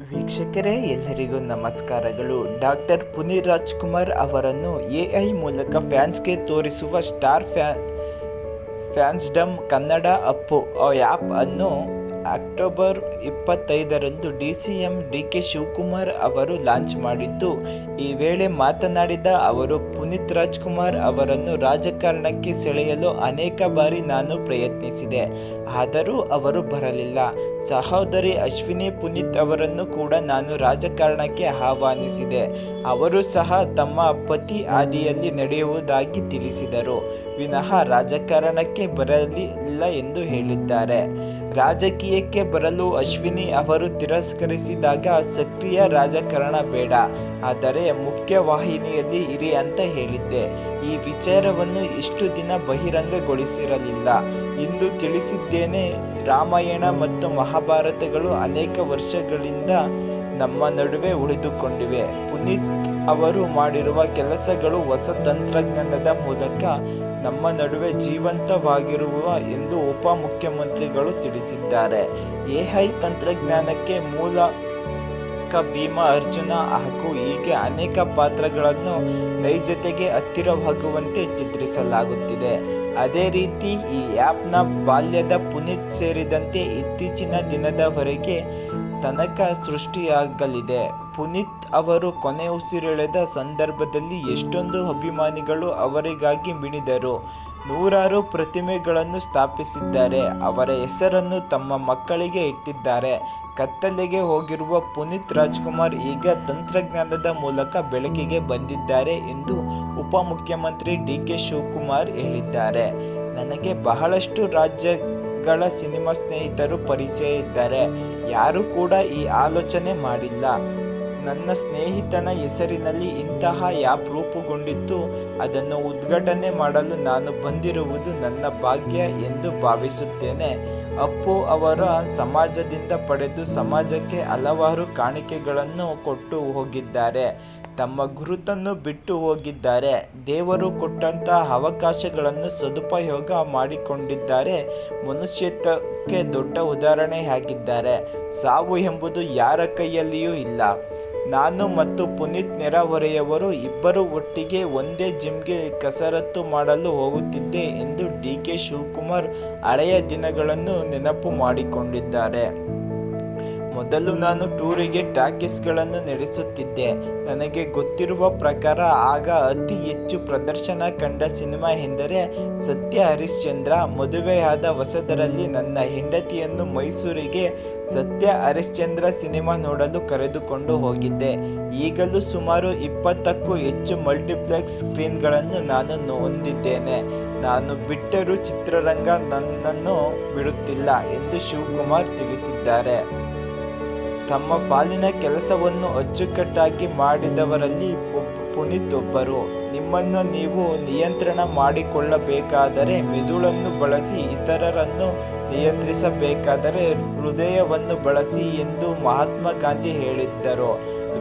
ವೀಕ್ಷಕರೇ, ಎಲ್ಲರಿಗೂ ನಮಸ್ಕಾರಗಳು. ಡಾಕ್ಟರ್ ಪುನೀತ್ ರಾಜ್ಕುಮಾರ್ ಅವರನ್ನು ಎ ಐ ಮೂಲಕ ಫ್ಯಾನ್ಸ್ಗೆ ತೋರಿಸುವ star fan fandom Kannada Appu app ಅನ್ನು ಅಕ್ಟೋಬರ್ ಇಪ್ಪತ್ತೈದರಂದು D C M D K Shivakumar ಅವರು ಲಾಂಚ್ ಮಾಡಿದ್ದು, ಈ ವೇಳೆ ಮಾತನಾಡಿದ ಅವರು, ಪುನೀತ್ ರಾಜ್ಕುಮಾರ್ ಅವರನ್ನು ರಾಜಕಾರಣಕ್ಕೆ ಸೆಳೆಯಲು ಅನೇಕ ಬಾರಿ ನಾನು ಪ್ರಯತ್ನಿಸಿದೆ, ಆದರೂ ಅವರು ಬರಲಿಲ್ಲ. ಸಹೋದರಿ ಅಶ್ವಿನಿ ಪುನೀತ್ ಅವರನ್ನು ಕೂಡ ನಾನು ರಾಜಕಾರಣಕ್ಕೆ ಆಹ್ವಾನಿಸಿದೆ. ಅವರು ಸಹ ತಮ್ಮ ಪತಿ ಆದಿಯಲ್ಲಿ ನಡೆಯುವುದಾಗಿ ತಿಳಿಸಿದರು. ವಿನಃ ರಾಜಕಾರಣಕ್ಕೆ ಬರಲಿಲ್ಲ ಎಂದು ಹೇಳಿದ್ದಾರೆ. ರಾಜಕೀಯಕ್ಕೆ ಬರಲು ಅಶ್ವಿನಿ ಅವರು ತಿರಸ್ಕರಿಸಿದಾಗ ಸಕ್ರಿಯ ರಾಜಕಾರಣ ಬೇಡ. ಆದರೆ ಮುಖ್ಯವಾಹಿನಿಯಲ್ಲಿ ಇರಿ ಅಂತ ಹೇಳಿದ್ದೆ. ಈ ವಿಚಾರವನ್ನು ಇಷ್ಟು ದಿನ ಬಹಿರಂಗಗೊಳಿಸಿರಲಿಲ್ಲ. ಇಂದು ತಿಳಿಸಿದ್ದೇನೆ, ರಾಮಾಯಣ ಮತ್ತು ಮಹಾಭಾರತಗಳು ಅನೇಕ ವರ್ಷಗಳಿಂದ ನಮ್ಮ ನಡುವೆ ಉಳಿದುಕೊಂಡಿವೆ. ಪುನೀತ್ ಅವರು ಮಾಡಿರುವ ಕೆಲಸಗಳು ಹೊಸ ತಂತ್ರಜ್ಞಾನದ ಮೂಲಕ ನಮ್ಮ ನಡುವೆ ಜೀವಂತವಾಗಿರುವ ಎಂದು ಉಪಮುಖ್ಯಮಂತ್ರಿಗಳು ತಿಳಿಸಿದ್ದಾರೆ. ಎಐ ತಂತ್ರಜ್ಞಾನಕ್ಕೆ ಮೂಲ ಭೀಮ ಅರ್ಜುನ ಹಾಗೂ ಹೀಗೆ ಅನೇಕ ಪಾತ್ರಗಳನ್ನು ನೈಜತೆಗೆ ಹತ್ತಿರವಾಗುವಂತೆ ಚಿತ್ರಿಸಲಾಗುತ್ತಿದೆ. ಅದೇ ರೀತಿ ಈ ಆ್ಯಪ್ನ ಬಾಲ್ಯದ ಪುನೀತ್ ಸೇರಿದಂತೆ ಇತ್ತೀಚಿನ ದಿನದವರೆಗೆ ತನಕ ಸೃಷ್ಟಿಯಾಗಲಿದೆ. ಪುನೀತ್ ಅವರು ಕೊನೆ ಉಸಿರೆಳೆದ ಸಂದರ್ಭದಲ್ಲಿ ಎಷ್ಟೊಂದು ಅಭಿಮಾನಿಗಳು ಅವರಿಗಾಗಿ ಮಿಣಿದರು ನೂರಾರು ಪ್ರತಿಮೆಗಳನ್ನು ಸ್ಥಾಪಿಸಿದ್ದಾರೆ. ಅವರ ಹೆಸರನ್ನು ತಮ್ಮ ಮಕ್ಕಳಿಗೆ ಇಟ್ಟಿದ್ದಾರೆ. ಕತ್ತಲೆಗೆ ಹೋಗಿರುವ ಪುನೀತ್ ರಾಜ್ಕುಮಾರ್ ಈಗ ತಂತ್ರಜ್ಞಾನದ ಮೂಲಕ ಬೆಳಕಿಗೆ ಬಂದಿದ್ದಾರೆ ಎಂದು ಉಪಮುಖ್ಯಮಂತ್ರಿ ಡಿ ಕೆ ಶಿವಕುಮಾರ್ ಹೇಳಿದ್ದಾರೆ. ನನಗೆ ಬಹಳಷ್ಟು ರಾಜ್ಯಗಳ ಸಿನಿಮಾ ಸ್ನೇಹಿತರು ಪರಿಚಯ ಇದ್ದಾರೆ ಯಾರೂ ಕೂಡ ಈ ಆಲೋಚನೆ ಮಾಡಿಲ್ಲ. ನನ್ನ ಸ್ನೇಹಿತನ ಹೆಸರಿನಲ್ಲಿ ಇಂತಹ ಆ್ಯಪ್ ರೂಪುಗೊಂಡಿತ್ತು. ಅದನ್ನು ಉದ್ಘಾಟನೆ ಮಾಡಲು ನಾನು ಬಂದಿರುವುದು ನನ್ನ ಭಾಗ್ಯ ಎಂದು ಭಾವಿಸುತ್ತೇನೆ. ಅಪ್ಪು ಅವರ ಸಮಾಜದಿಂದ ಪಡೆದು ಸಮಾಜಕ್ಕೆ ಹಲವಾರು ಕಾಣಿಕೆಗಳನ್ನು ಕೊಟ್ಟು ಹೋಗಿದ್ದಾರೆ. ತಮ್ಮ ಗುರುತನ್ನು ಬಿಟ್ಟು ಹೋಗಿದ್ದಾರೆ. ದೇವರು ಕೊಟ್ಟಂತಹ ಅವಕಾಶಗಳನ್ನು ಸದುಪಯೋಗ ಮಾಡಿಕೊಂಡಿದ್ದಾರೆ. ಮನುಷ್ಯತ್ವಕ್ಕೆ ದೊಡ್ಡ ಉದಾಹರಣೆಯಾಗಿದ್ದಾರೆ. ಸಾವು ಎಂಬುದು ಯಾರ ಕೈಯಲ್ಲಿಯೂ ಇಲ್ಲ. ನಾನು ಮತ್ತು ಪುನೀತ್ ನೆರೆಹೊರೆಯವರು ಇಬ್ಬರು ಒಟ್ಟಿಗೆ ಒಂದೇ ಜಿಮ್ಗೆ ಕಸರತ್ತು ಮಾಡಲು ಹೋಗುತ್ತಿದ್ದೆ ಎಂದು ಡಿ ಕೆ ಶಿವಕುಮಾರ್ ಹಳೆಯ ದಿನಗಳನ್ನು ನೆನಪು ಮಾಡಿಕೊಂಡಿದ್ದಾರೆ. ಮೊದಲು ನಾನು ಟೂರಿಗೆ ಟಾಕೀಸ್ಗಳನ್ನು ನಡೆಸುತ್ತಿದ್ದೆ. ನನಗೆ ಗೊತ್ತಿರುವ ಪ್ರಕಾರ ಆಗ ಅತಿ ಹೆಚ್ಚು ಪ್ರದರ್ಶನ ಕಂಡ ಸಿನಿಮಾ ಎಂದರೆ ಸತ್ಯ ಹರಿಶ್ಚಂದ್ರ. ಮದುವೆಯಾದ ಹೊಸದರಲ್ಲಿ ನನ್ನ ಹೆಂಡತಿಯನ್ನು ಮೈಸೂರಿಗೆ ಸತ್ಯ ಹರಿಶ್ಚಂದ್ರ ಸಿನಿಮಾ ನೋಡಲು ಕರೆದುಕೊಂಡು ಹೋಗಿದ್ದೆ. ಈಗಲೂ ಸುಮಾರು ಇಪ್ಪತ್ತಕ್ಕೂ ಹೆಚ್ಚು ಮಲ್ಟಿಪ್ಲೆಕ್ಸ್ ಸ್ಕ್ರೀನ್ಗಳನ್ನು ನಾನು ಹೊಂದಿದ್ದೇನೆ. ನಾನು ಬಿಟ್ಟರೂ ಚಿತ್ರರಂಗ ನನ್ನನ್ನು ಬಿಡುತ್ತಿಲ್ಲ ಎಂದು ಶಿವಕುಮಾರ್ ತಿಳಿಸಿದ್ದಾರೆ. ತಮ್ಮ ಪಾಲಿನ ಕೆಲಸವನ್ನು ಅಚ್ಚುಕಟ್ಟಾಗಿ ಮಾಡಿದವರಲ್ಲಿ ಪುನೀತ್ ಒಬ್ಬರು ನಿಮ್ಮನ್ನು ನೀವು ನಿಯಂತ್ರಣ ಮಾಡಿಕೊಳ್ಳಬೇಕಾದರೆ ಮೆದುಳನ್ನು ಬಳಸಿ ಇತರರನ್ನು ನಿಯಂತ್ರಿಸಬೇಕಾದರೆ ಹೃದಯವನ್ನು ಬಳಸಿ ಎಂದು ಮಹಾತ್ಮ ಗಾಂಧಿ ಹೇಳಿದ್ದರು.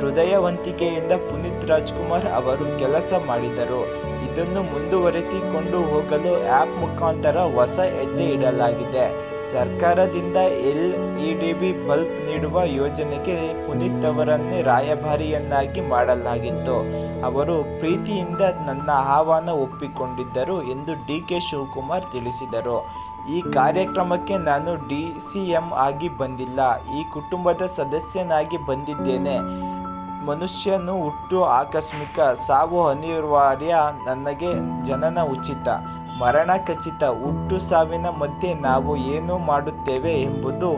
ಹೃದಯವಂತಿಕೆಯಿಂದ ಪುನೀತ್ ರಾಜ್ಕುಮಾರ್ ಅವರು ಕೆಲಸ ಮಾಡಿದರು. ಇದನ್ನು ಮುಂದುವರೆಸಿಕೊಂಡು ಹೋಗಲು ಆ್ಯಪ್ ಮುಖಾಂತರ ಹೊಸ ಹೆಜ್ಜೆ ಇಡಲಾಗಿದೆ. ಸರ್ಕಾರದಿಂದ L E D B bulb ನೀಡುವ ಯೋಜನೆಗೆ ಪುನೀತ್ ಅವರನ್ನೇ ರಾಯಭಾರಿಯನ್ನಾಗಿ ಮಾಡಲಾಗಿತ್ತು. ಅವರು ಪ್ರೀತಿಯಿಂದ ನನ್ನ ಆಹ್ವಾನ ಒಪ್ಪಿಕೊಂಡಿದ್ದರು ಎಂದು ಡಿ ಕೆ ಶಿವಕುಮಾರ್ ತಿಳಿಸಿದರು. ಈ ಕಾರ್ಯಕ್ರಮಕ್ಕೆ ನಾನು ಡಿ ಸಿ ಎಂ ಆಗಿ ಬಂದಿಲ್ಲ. ಈ ಕುಟುಂಬದ ಸದಸ್ಯನಾಗಿ ಬಂದಿದ್ದೇನೆ. ಮನುಷ್ಯನು ಹುಟ್ಟು ಆಕಸ್ಮಿಕ ಸಾವು ಅನಿವಾರ್ಯ, ನನಗೆ ಜನನ ಉಚಿತ, ಮರಣ ಖಚಿತ, ಹುಟ್ಟು ಸಾವಿನ ಮಧ್ಯೆ ನಾವು ಏನು ಮಾಡುತ್ತೇವೆ ಎಂಬುದು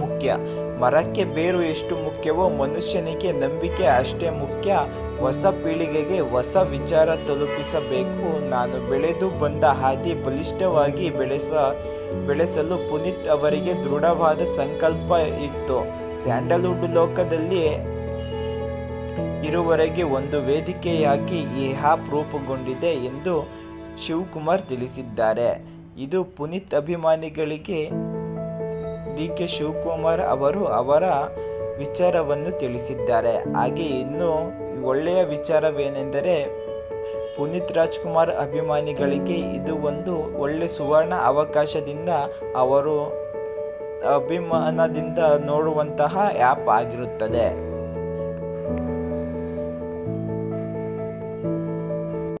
ಮುಖ್ಯ. ಮರಕ್ಕೆ ಬೇರು ಎಷ್ಟು ಮುಖ್ಯವೋ ಮನುಷ್ಯನಿಗೆ ನಂಬಿಕೆ ಅಷ್ಟೇ ಮುಖ್ಯ. ಹೊಸ ಪೀಳಿಗೆಗೆ ಹೊಸ ವಿಚಾರ ತಲುಪಿಸಬೇಕು. ನಾನು ಬೆಳೆದು ಬಂದ ಹಾದಿ ಬಲಿಷ್ಠವಾಗಿ ಬೆಳೆಸ, ಬೆಳೆಸಲು ಪುನೀತ್ ಅವರಿಗೆ ದೃಢವಾದ ಸಂಕಲ್ಪ ಇತ್ತು. ಸ್ಯಾಂಡಲ್ವುಡ್ ಲೋಕದಲ್ಲಿ ಇರುವರೆಗೆ ಒಂದು ವೇದಿಕೆಯಾಗಿ ಈ ಆ್ಯಪ್ ರೂಪುಗೊಂಡಿದೆ ಎಂದು ಶಿವಕುಮಾರ್ ತಿಳಿಸಿದ್ದಾರೆ. ಇದು ಪುನೀತ್ ಅಭಿಮಾನಿಗಳಿಗೆ ಡಿ ಕೆ ಶಿವಕುಮಾರ್ ಅವರು ಅವರ ವಿಚಾರವನ್ನು ತಿಳಿಸಿದ್ದಾರೆ. ಹಾಗೆ ಇನ್ನು ಒಳ್ಳೆಯ ವಿಚಾರವೇನೆಂದರೆ, ಪುನೀತ್ ರಾಜ್ಕುಮಾರ್ ಅಭಿಮಾನಿಗಳಿಗೆ ಇದು ಒಂದು ಒಳ್ಳೆ ಸುವರ್ಣ ಅವಕಾಶದಿಂದ ಅವರು ಅಭಿಮಾನದಿಂದ ನೋಡುವಂತಹ ಆ್ಯಪ್ ಆಗಿರುತ್ತದೆ.